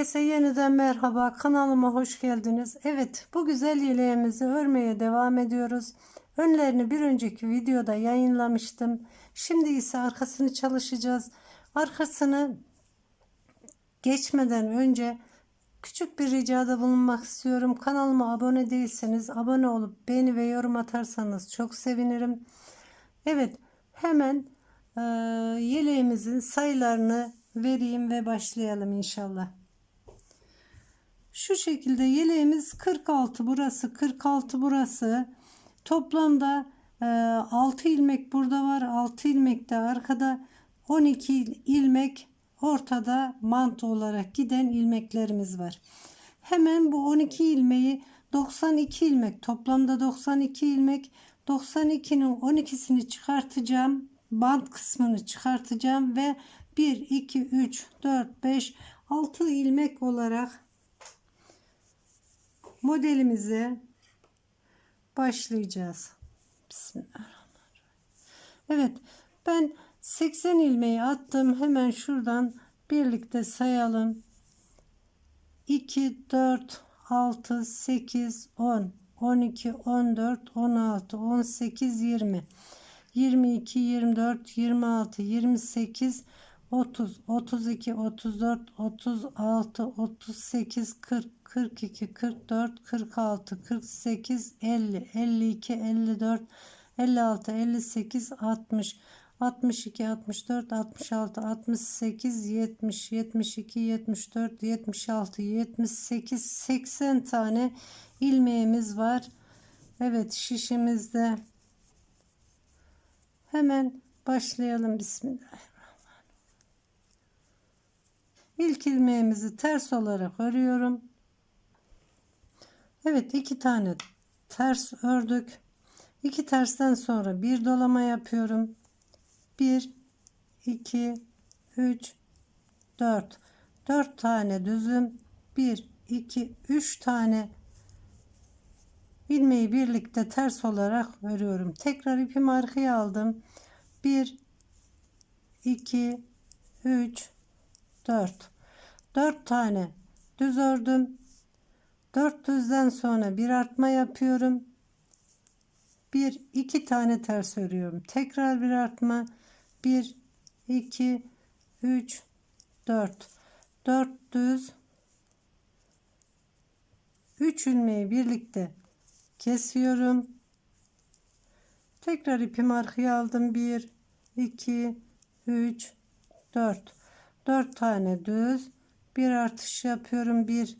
Herkese yeniden merhaba. Kanalıma hoş geldiniz. Evet, bu güzel yeleğimizi örmeye devam ediyoruz. Önlerini bir önceki videoda yayınlamıştım. Şimdi ise arkasını çalışacağız. Arkasını geçmeden önce küçük bir ricada bulunmak istiyorum. Kanalıma abone değilseniz abone olup beğeni ve yorum atarsanız çok sevinirim. Evet, hemen e, yeleğimizin sayılarını vereyim ve başlayalım inşallah. Şu şekilde yeleğimiz 46 burası 46 burası. Toplamda e, 6 ilmek burada var. 6 ilmek de arkada 12 ilmek ortada mantı olarak giden ilmeklerimiz var. Hemen bu 12 ilmeği 92 ilmek toplamda 92 ilmek 92'nin 12'sini çıkartacağım. Bant kısmını çıkartacağım ve 1 2 3 4 5 6 ilmek olarak modelimize başlayacağız. Bismillahirrahmanirrahim. Evet ben 80 ilmeği attım. Hemen şuradan birlikte sayalım. 2 4 6 8 10 12 14 16 18 20 22 24 26 28 30 32 34 36 38 40 42 44 46 48 50 52 54 56 58 60 62 64 66 68 70 72 74 76 78 80 tane ilmeğimiz var. Evet şişimizde hemen başlayalım bismillahirrahmanirrahim. İlk ilmeğimizi ters olarak örüyorum. Evet iki tane ters ördük. İki tersten sonra bir dolama yapıyorum. 1 2 3 4 4 tane düzüm 1 2 3 tane ilmeği birlikte ters olarak örüyorum. Tekrar ipimi arkaya aldım. 1 2 3 4 4 tane düz ördüm. 4 düzden sonra bir artma yapıyorum. Bir iki tane ters örüyorum. Tekrar bir artma. 1 2 3 4 4 düz. 3 ilmeği birlikte kesiyorum. Tekrar ipimi arkaya aldım. 1 2 3 4 4 tane düz bir artış yapıyorum 1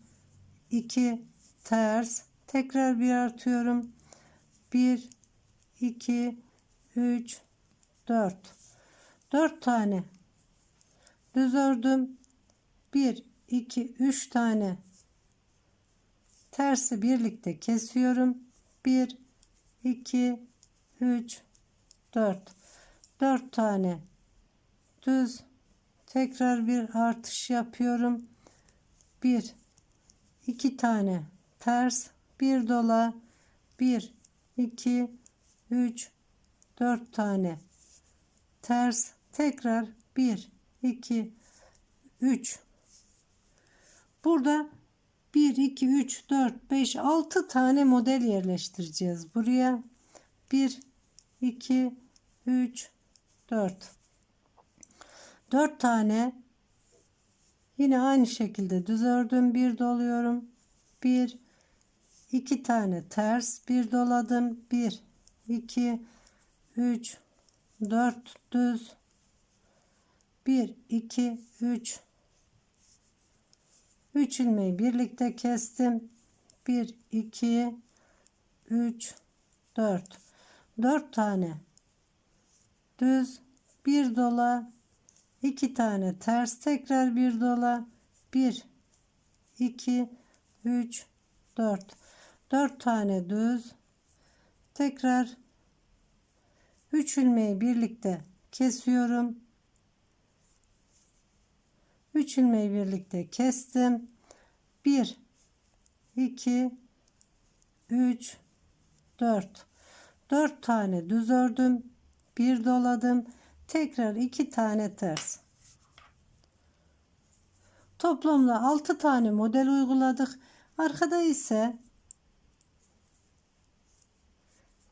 2 ters tekrar bir artıyorum. 1 2 3 4 4 tane düz ördüm. 1 2 3 tane tersi birlikte kesiyorum. 1 2 3 4 4 tane düz tekrar bir artış yapıyorum. Bir, iki tane ters, bir dola, bir, iki, üç, dört tane ters, tekrar bir, iki, üç. Burada 1, 2, 3, 4, 5, 6 tane model yerleştireceğiz. Buraya 1, 2, 3, 4. 4 tane. Yine aynı şekilde düz ördüm. Bir doluyorum. Bir. İki tane ters. Bir doladım. Bir. İki. Üç. Dört. Düz. Bir. İki. Üç. Üç ilmeği birlikte kestim. Bir. İki. Üç. Dört. Dört tane. Düz. Bir dola 2 tane ters tekrar bir dola. 1 2 3 4 4 tane düz. Tekrar 3 ilmeği birlikte kesiyorum. 3 ilmeği birlikte kestim. 1 2 3 4 4 tane düz ördüm. Bir doladım tekrar iki tane ters Toplamda 6 tane model uyguladık. Arkada ise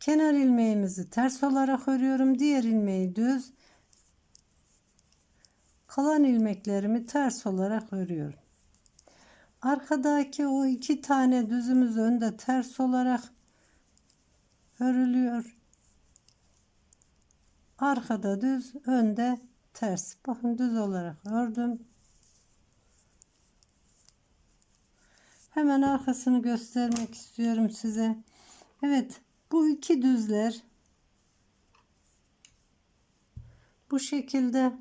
kenar ilmeğimizi ters olarak örüyorum. Diğer ilmeği düz. Kalan ilmeklerimi ters olarak örüyorum. Arkadaki o iki tane düzümüz önde ters olarak örülüyor. Arkada düz, önde ters. Bakın düz olarak ördüm. Hemen arkasını göstermek istiyorum size. Evet, bu iki düzler bu şekilde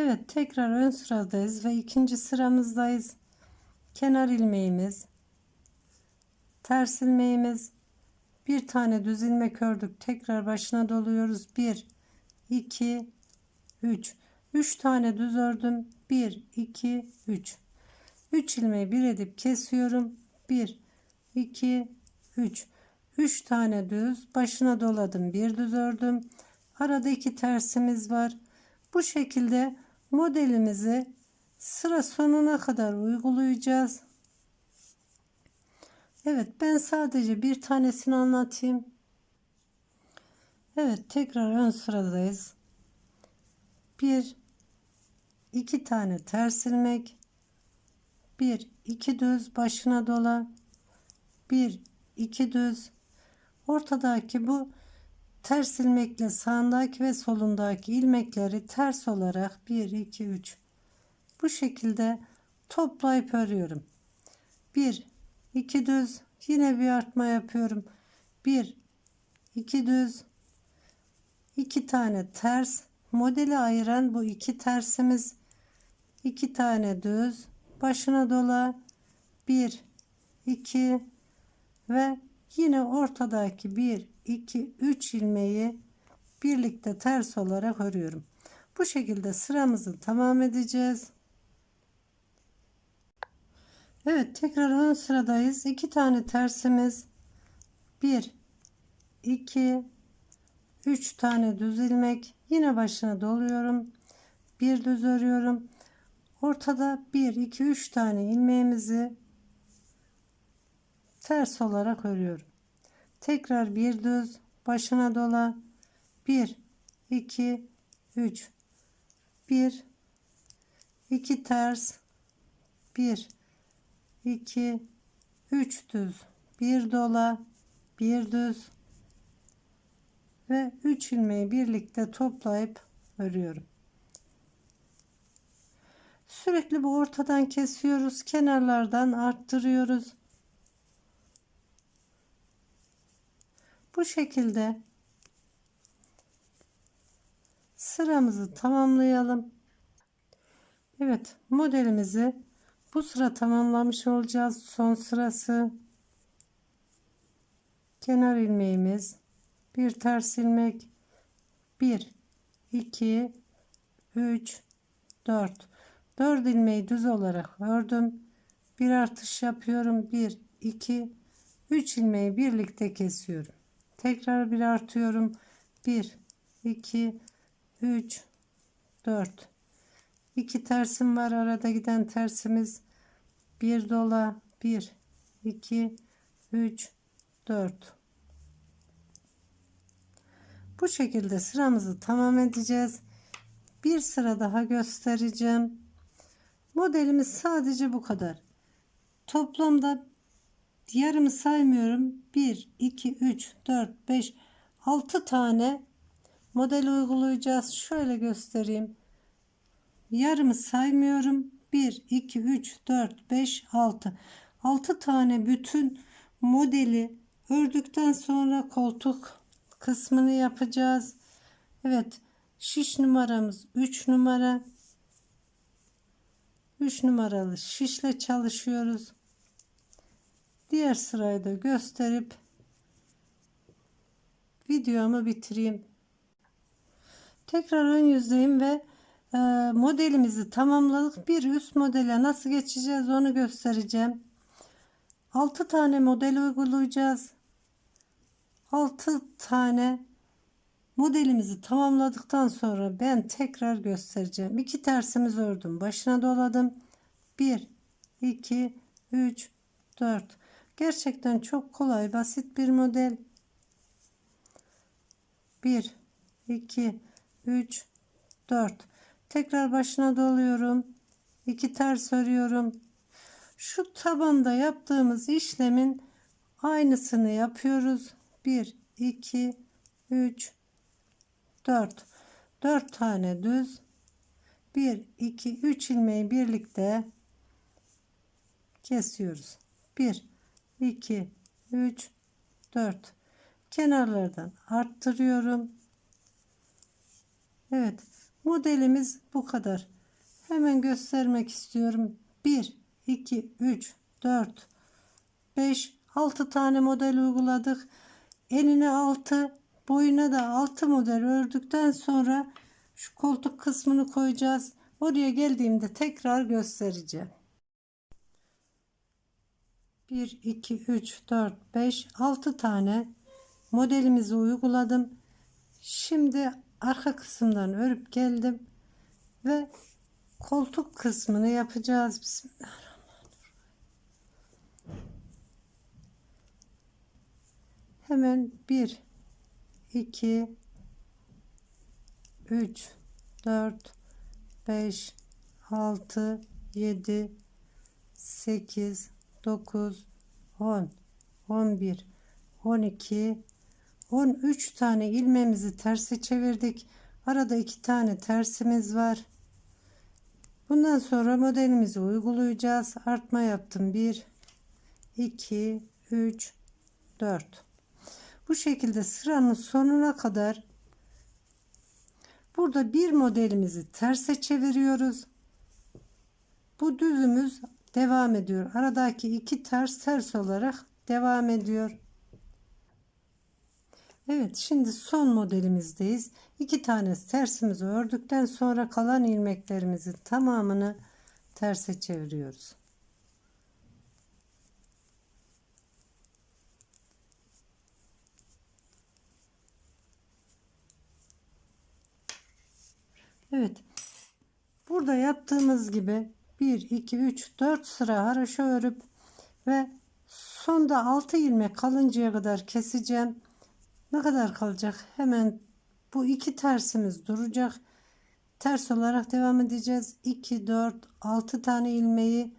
Evet tekrar ön sıradayız ve ikinci sıramızdayız. Kenar ilmeğimiz, ters ilmeğimiz, bir tane düz ilmek ördük. Tekrar başına doluyoruz. 1, 2, 3. 3 tane düz ördüm. 1, 2, 3. 3 ilmeği bir edip kesiyorum. 1, 2, 3. 3 tane düz. Başına doladım. Bir düz ördüm. Arada iki tersimiz var. Bu şekilde modelimizi sıra sonuna kadar uygulayacağız. Evet ben sadece bir tanesini anlatayım. Evet tekrar ön sıradayız. Bir iki tane ters ilmek. Bir iki düz başına dola. Bir iki düz. Ortadaki bu ters ilmekle sağındaki ve solundaki ilmekleri ters olarak 1 2 3 bu şekilde toplayıp örüyorum. 1 2 düz. Yine bir artma yapıyorum. 1 2 düz. 2 tane ters. Modeli ayıran bu iki tersimiz. 2 tane düz. Başına dola. 1 2 ve yine ortadaki 1 2 3 ilmeği birlikte ters olarak örüyorum. Bu şekilde sıramızı tamam edeceğiz Evet tekrar ön sıradayız. 2 tane tersimiz. 1 2 3 tane düz ilmek. Yine başına doluyorum. Bir düz örüyorum. Ortada 1 2 3 tane ilmeğimizi ters olarak örüyorum. Tekrar bir düz başına dola. 1 2 3 1 2 ters 1 2 3 düz bir dola bir düz ve 3 ilmeği birlikte toplayıp örüyorum. Sürekli bu ortadan kesiyoruz. Kenarlardan arttırıyoruz. Bu şekilde sıramızı tamamlayalım. Evet modelimizi bu sıra tamamlamış olacağız. Son sırası kenar ilmeğimiz bir ters ilmek 1 2 3 4 4 ilmeği düz olarak ördüm. Bir artış yapıyorum. 1 2 3 ilmeği birlikte kesiyorum. Tekrar bir artıyorum. 1 2 3 4 2 tersim var arada giden tersimiz bir dola 1 2 3 4 bu şekilde sıramızı tamam edeceğiz. Bir sıra daha göstereceğim. Modelimiz sadece bu kadar. Toplamda yarımı saymıyorum. 1 2 3 4 5 6 tane model uygulayacağız. Şöyle göstereyim. Yarımı saymıyorum 1 2 3 4 5 6 6 tane bütün modeli ördükten sonra koltuk kısmını yapacağız. Evet şiş numaramız 3 numara. 3 numaralı şişle çalışıyoruz. Diğer sırayı da gösterip videomu bitireyim. Tekrar ön yüzdeyim ve modelimizi tamamladık. Bir üst modele nasıl geçeceğiz onu göstereceğim. 6 tane model uygulayacağız. 6 tane Modelimizi tamamladıktan sonra ben tekrar göstereceğim. İki tersimiz ördüm. Başına doladım. 1, 2, 3, 4. Gerçekten çok kolay, basit bir model. 1, 2, 3, 4. Tekrar başına doluyorum. 2 ters örüyorum. Şu tabanda yaptığımız işlemin aynısını yapıyoruz. 1, 2, 3, 4. 4 tane düz. 1, 2, 3 ilmeği birlikte kesiyoruz. 1, 2, 3, 4. Kenarlardan arttırıyorum. Evet. Modelimiz bu kadar. Hemen göstermek istiyorum. 1, 2, 3, 4, 5, 6 tane model uyguladık. Eline 6, boyuna da 6 model ördükten sonra şu koltuk kısmını koyacağız. Oraya geldiğimde tekrar göstereceğim. 1, 2, 3, 4, 5, 6 tane modelimizi uyguladım. Şimdi arka kısımdan örüp geldim ve koltuk kısmını yapacağız. Bismillahirrahmanirrahim. Hemen 1 2 3 4 5 6 7 8 9 10 11 12 13 tane ilmeğimizi terse çevirdik. Arada iki tane tersimiz var. Bundan sonra modelimizi uygulayacağız. Artma yaptım. 1 2 3 4 Bu şekilde sıranın sonuna kadar burada bir modelimizi terse çeviriyoruz. Bu düzümüz devam ediyor. Aradaki iki ters ters olarak devam ediyor. Evet şimdi son modelimizdeyiz. İki tane tersimizi ördükten sonra kalan ilmeklerimizin tamamını terse çeviriyoruz. Evet. Burada yaptığımız gibi 1 2 3 4 sıra haroşa örüp ve sonda 6 ilmek kalıncaya kadar keseceğim. Ne kadar kalacak? Hemen bu iki tersimiz duracak. Ters olarak devam edeceğiz. 2, 4, 6 tane ilmeği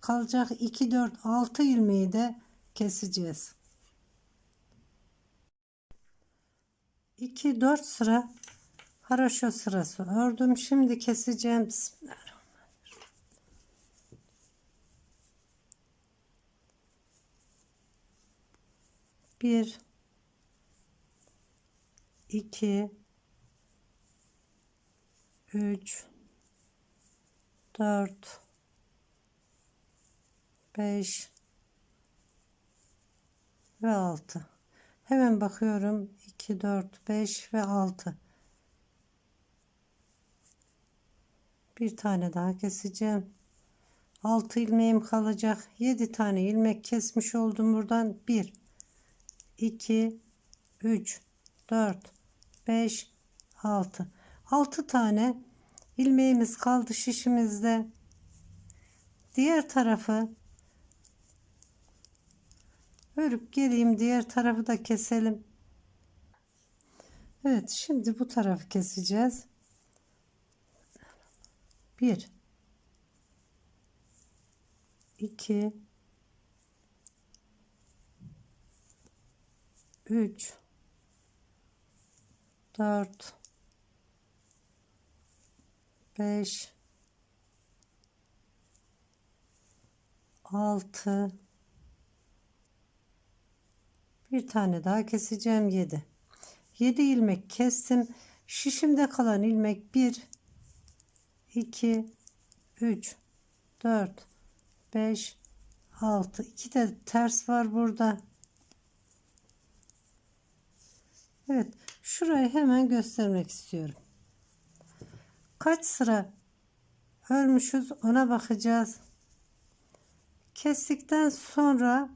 kalacak. 2, 4, 6 ilmeği de keseceğiz. 2, 4 sıra haroşa sırası ördüm. Şimdi keseceğim. Bismillahirrahmanirrahim. Bir 2 3 4 5 ve 6 hemen bakıyorum. 2 4 5 ve 6 bir tane daha keseceğim. 6 ilmeğim kalacak. 7 tane ilmek kesmiş oldum buradan. 1 2 3 4 5 6 6 tane ilmeğimiz kaldı şişimizde. Diğer tarafı örüp geleyim diğer tarafı da keselim. Evet şimdi bu tarafı keseceğiz. 1 2 3 4 5 6 bir tane daha keseceğim 7 7 ilmek kestim. Şişimde kalan ilmek 1 2 3 4 5 6 2 de ters var burada Evet şurayı hemen göstermek istiyorum kaç sıra örmüşüz ona bakacağız kestikten sonra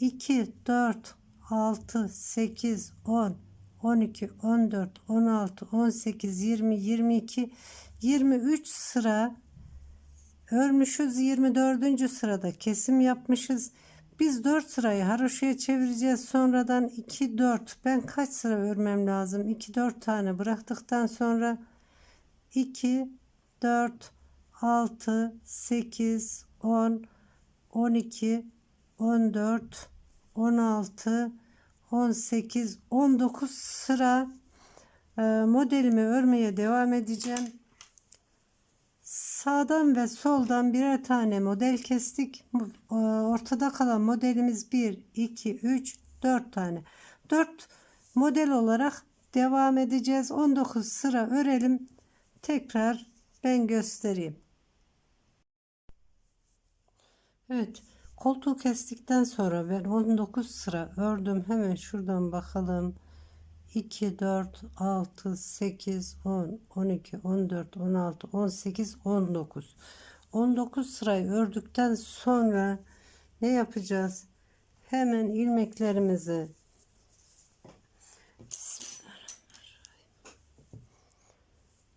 2 4 6 8 10 12, 14, 16, 18, 20, 22, 23 sıra örmüşüz. 24. sırada kesim yapmışız. Biz 4 sırayı haroşaya çevireceğiz. Sonradan 2, 4. Ben kaç sıra örmem lazım? 2, 4 tane bıraktıktan sonra 2, 4, 6, 8, 10, 12, 14, 16, 18, 19 sıra e, modelimi örmeye devam edeceğim. Sağdan ve soldan birer tane model kestik. E, Ortada kalan modelimiz 1, 2, 3, 4 tane. 4 model olarak devam edeceğiz. 19 sıra örelim. Tekrar ben göstereyim. Evet. Koltuğu kestikten sonra ben 19 sıra ördüm. Hemen şuradan bakalım. 2, 4, 6, 8, 10, 12, 14, 16, 18, 19. 19 sırayı ördükten sonra ne yapacağız? Hemen ilmeklerimizi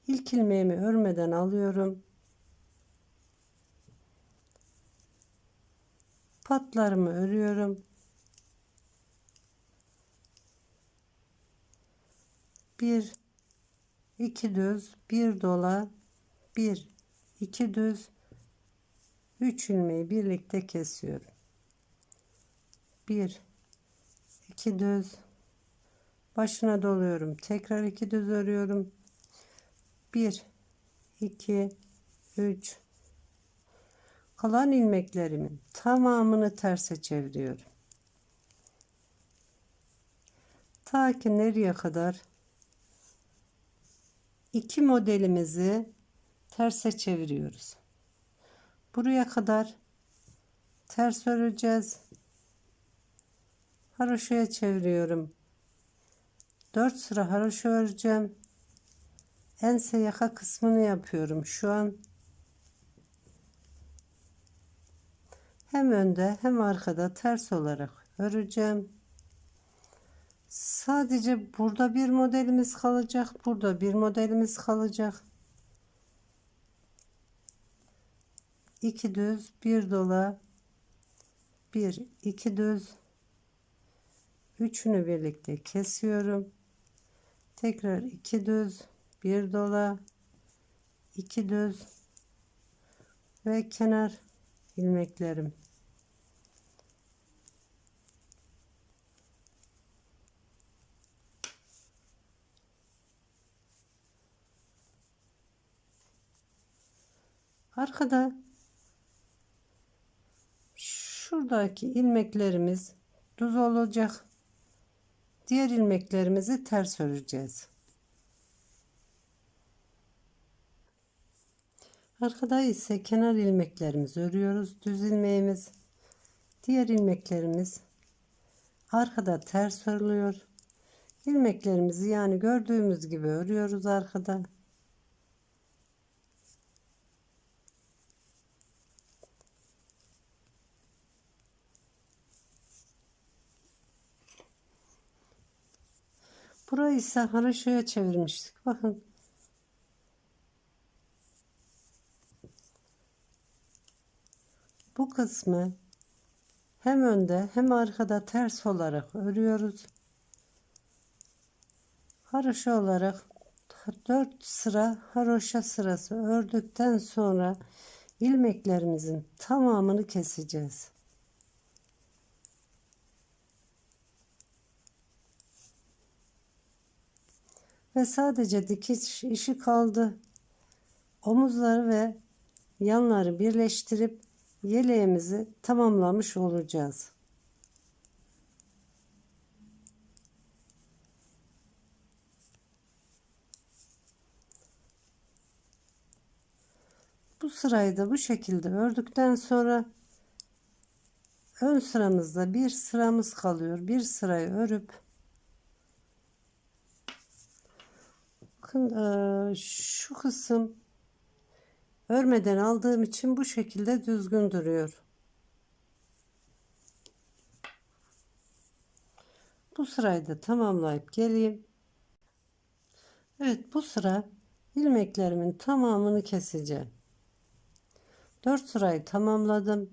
İlk ilmeğimi örmeden alıyorum. patlarımı örüyorum. Bir, iki düz, bir dola, bir, iki düz, üç ilmeği birlikte kesiyorum. Bir, iki düz, başına doluyorum. Tekrar iki düz örüyorum. Bir, iki, üç, kalan ilmeklerimin tamamını terse çeviriyorum. Ta ki nereye kadar iki modelimizi terse çeviriyoruz. Buraya kadar ters öreceğiz. Haroşaya çeviriyorum. 4 sıra haroşa öreceğim. Ense yaka kısmını yapıyorum. Şu an hem önde hem arkada ters olarak öreceğim. Sadece burada bir modelimiz kalacak. Burada bir modelimiz kalacak. İki düz, bir dola, bir, iki düz, üçünü birlikte kesiyorum. Tekrar iki düz, bir dola, iki düz ve kenar ilmeklerim. Arkada şuradaki ilmeklerimiz düz olacak. Diğer ilmeklerimizi ters öreceğiz. Arkada ise kenar ilmeklerimizi örüyoruz. Düz ilmeğimiz. Diğer ilmeklerimiz arkada ters örülüyor. İlmeklerimizi yani gördüğümüz gibi örüyoruz arkada. Burayı ise haroşaya çevirmiştik. Bakın. Bu kısmı hem önde hem arkada ters olarak örüyoruz. Haroşa olarak 4 sıra haroşa sırası ördükten sonra ilmeklerimizin tamamını keseceğiz. Ve sadece dikiş işi kaldı. Omuzları ve yanları birleştirip yeleğimizi tamamlamış olacağız. Bu sırayı da bu şekilde ördükten sonra ön sıramızda bir sıramız kalıyor. Bir sırayı örüp bakın şu kısım örmeden aldığım için bu şekilde düzgün duruyor. Bu sırayı da tamamlayıp geleyim. Evet bu sıra ilmeklerimin tamamını keseceğim. 4 sırayı tamamladım.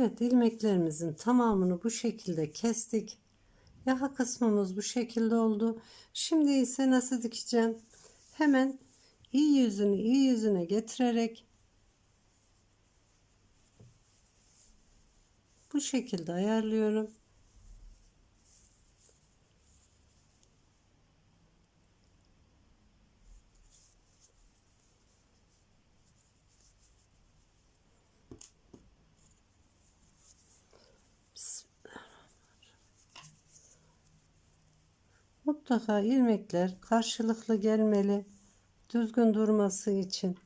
Evet ilmeklerimizin tamamını bu şekilde kestik. Yaha kısmımız bu şekilde oldu. Şimdi ise nasıl dikeceğim? Hemen iyi yüzünü iyi yüzüne getirerek bu şekilde ayarlıyorum. Mutlaka ilmekler karşılıklı gelmeli. Düzgün durması için.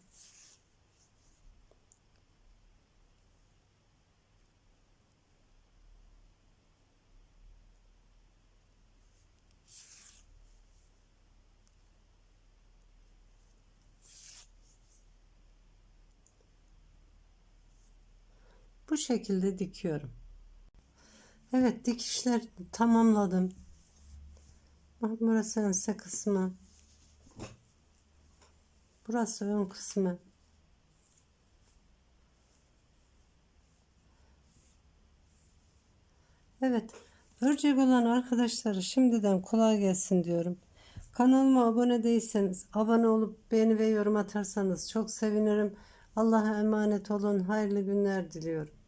Bu şekilde dikiyorum. Evet dikişler tamamladım. Burası ense kısmı. Burası ön kısmı. Evet. Örecek olan arkadaşlara şimdiden kolay gelsin diyorum. Kanalıma abone değilseniz abone olup beğeni ve yorum atarsanız çok sevinirim. Allah'a emanet olun. Hayırlı günler diliyorum.